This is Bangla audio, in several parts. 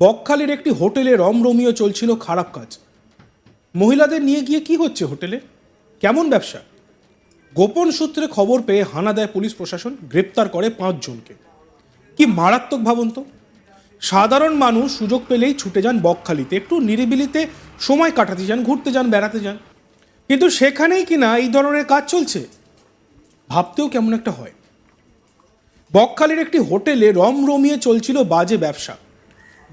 বকখালির একটি হোটেলে রমরমিয়ে চলছিল খারাপ কাজ। মহিলাদের নিয়ে গিয়ে কি হচ্ছে হোটেলে? কেমন ব্যবসা? গোপন সূত্রে খবর পেয়ে হানা দেয় পুলিশ প্রশাসন, গ্রেপ্তার করে পাঁচজনকে কি মারাত্মক ভাবুন তো সাধারণ মানুষ সুযোগ পেলেই ছুটে যান বকখালিতে, একটু নিরিবিলিতে সময় কাটাতে যান, ঘুরতে যান, বেড়াতে যান। কিন্তু সেখানেই কিনা এই ধরনের কাজ চলছে? ভাবতেও কেমন একটা হয়। বকখালির একটি হোটেলে রমরমিয়ে চলছিল বাজে ব্যবসা।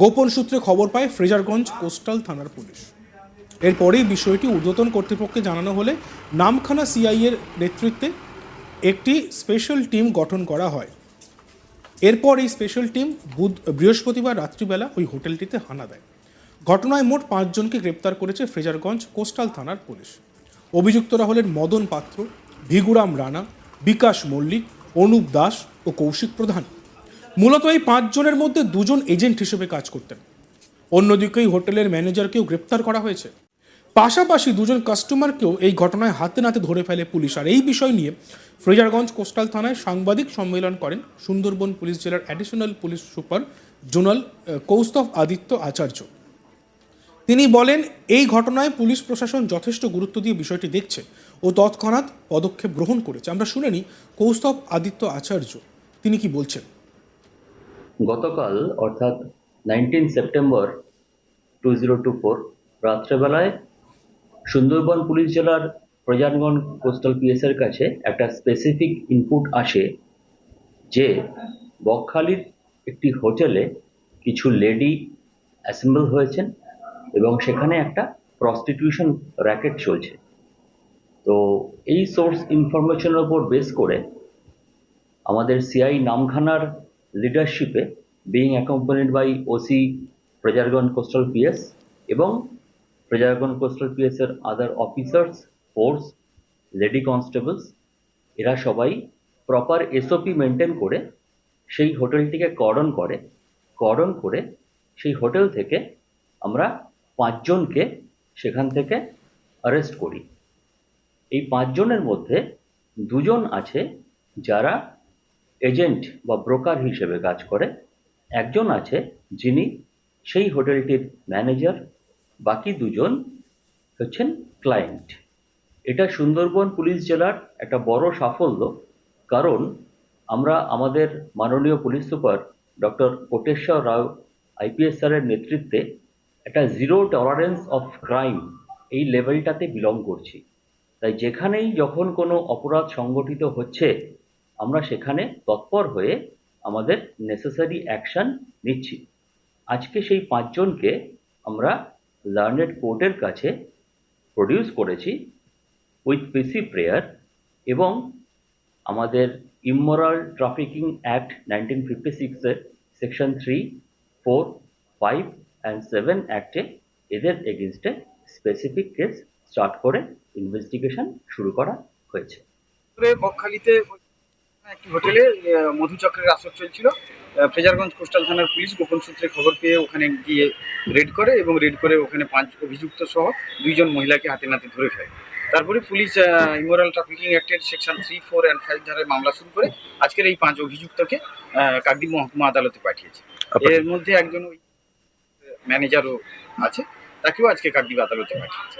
গোপন সূত্রে খবর পায় ফ্রেজারগঞ্জ কোস্টাল থানার পুলিশ। এরপরেই বিষয়টি ঊর্ধ্বতন কর্তৃপক্ষকে জানানো হলে নামখানা সিআইয়ের নেতৃত্বে একটি স্পেশাল টিম গঠন করা হয়। এরপর এই স্পেশাল টিম বুধ, বৃহস্পতিবার রাত্রিবেলা ওই হোটেলটিতে হানা দেয়। ঘটনায় মোট পাঁচজনকে গ্রেপ্তার করেছে ফ্রেজারগঞ্জ কোস্টাল থানার পুলিশ। অভিযুক্তরা হলেন মদন পাত্র, ভিগুরাম রানা, বিকাশ মল্লিক, অনুপ দাস ও কৌশিক প্রধান। মূলত এই পাঁচজনের মধ্যে দুজন এজেন্ট হিসেবে কাজ করতেন। অন্যদিকে হোটেলের ম্যানেজারকেও গ্রেপ্তার করা হয়েছে। পাশাপাশি দুজন কাস্টমারকেও এই ঘটনায় হাতে নাতে ধরে ফেলে পুলিশ। আর এই বিষয় নিয়ে ফ্রেজারগঞ্জ কোস্টাল থানায় সাংবাদিক সম্মেলন করেন সুন্দরবন পুলিশ জেলার additional police super zonal Kaustav Aditya Acharya. তিনি বলেন, এই ঘটনায় পুলিশ প্রশাসন যথেষ্ট গুরুত্ব দিয়ে বিষয়টি দেখছে ও তৎক্ষণাৎ পদক্ষেপ গ্রহণ করেছে। আমরা শুনে নিই কৌস্তভ আদিত্য আচার্য, তিনি কি বলছেন। গতকাল, অর্থাৎ nineteen September two zero two four রাত্রেবেলায় সুন্দরবন পুলিশ জেলার প্রজানগণ কোস্টাল পিএসের কাছে একটা স্পেসিফিক ইনপুট আসে যে বকখালির একটি হোটেলে কিছু লেডি অ্যাসেম্বল হয়েছেন এবং সেখানে একটা প্রস্টিটিউশন র্যাকেট চলছে। তো এই সোর্স ইনফরমেশনের উপর বেস করে আমাদের সিআই নামখানার লিডারশিপে being accompanied by OC Fraserganj coastal PS এবং প্রজারগণ কোস্টাল পিএস এর other officers force lady constables এরা সবাই প্রপার এসওপি মেনটেন করে সেই হোটেলটিকে কর্ডন করে কর্ডন করে সেই হোটেল থেকে আমরা পাঁচজনকে সেখান থেকে অ্যারেস্ট করি। এই পাঁচজনের মধ্যে দুজন আছে যারা এজেন্ট বা ব্রোকার হিসেবে কাজ করে। একজন আছে যিনি সেই হোটেলটির ম্যানেজার, বাকি দুজন হচ্ছেন ক্লায়েন্ট। এটা সুন্দরবন পুলিশ জেলার একটা বড় সাফল্য, কারণ আমরা আমাদের মাননীয় police super doctor Koteswara Rao, IPS স্যারের নেতৃত্বে একটা জিরো টলারেন্স অফ ক্রাইম এই লেভেলটাতে বিলং করছি। তাই যেখানেই যখন কোনো অপরাধ সংগঠিত হচ্ছে আমরা সেখানে তৎপর হয়ে আমাদের নেসেসারি অ্যাকশন নিচ্ছি। আজকে সেই পাঁচজনকে আমরা লার্নেড কোর্টের কাছে প্রডিউস করেছি উইথ পিসি প্রেয়ার এবং আমাদের immoral trafficking act nineteen fifty সিক্সের section three four five and seven অ্যাক্টে এদের এগেনস্টে স্পেসিফিক কেস স্টার্ট করে ইনভেস্টিগেশন শুরু করা হয়েছে। বকখালিতে একটি হোটেলে মধুচক্রের আসর চলছিল। ফেজারগঞ্জ কোস্টাল থানার পুলিশ গোপন সূত্রে খবর পেয়ে ওখানে গিয়ে রেড করে এবং রেড করে ওখানে পাঁচ অভিযুক্ত সহ দুইজন মহিলাকে হাতে নাতে ধরে ফেলে। তারপরে police immoral trafficking অ্যাক্টের section three four and five ধারায় মামলা শুরু করে আজকের এই পাঁচ অভিযুক্তকে কাকদ্বীপ মহকুমা আদালতে পাঠিয়েছে। এর মধ্যে একজন ওই ম্যানেজারও আছে তাকেও আজকে কাকদ্বীপ আদালতে পাঠিয়েছে।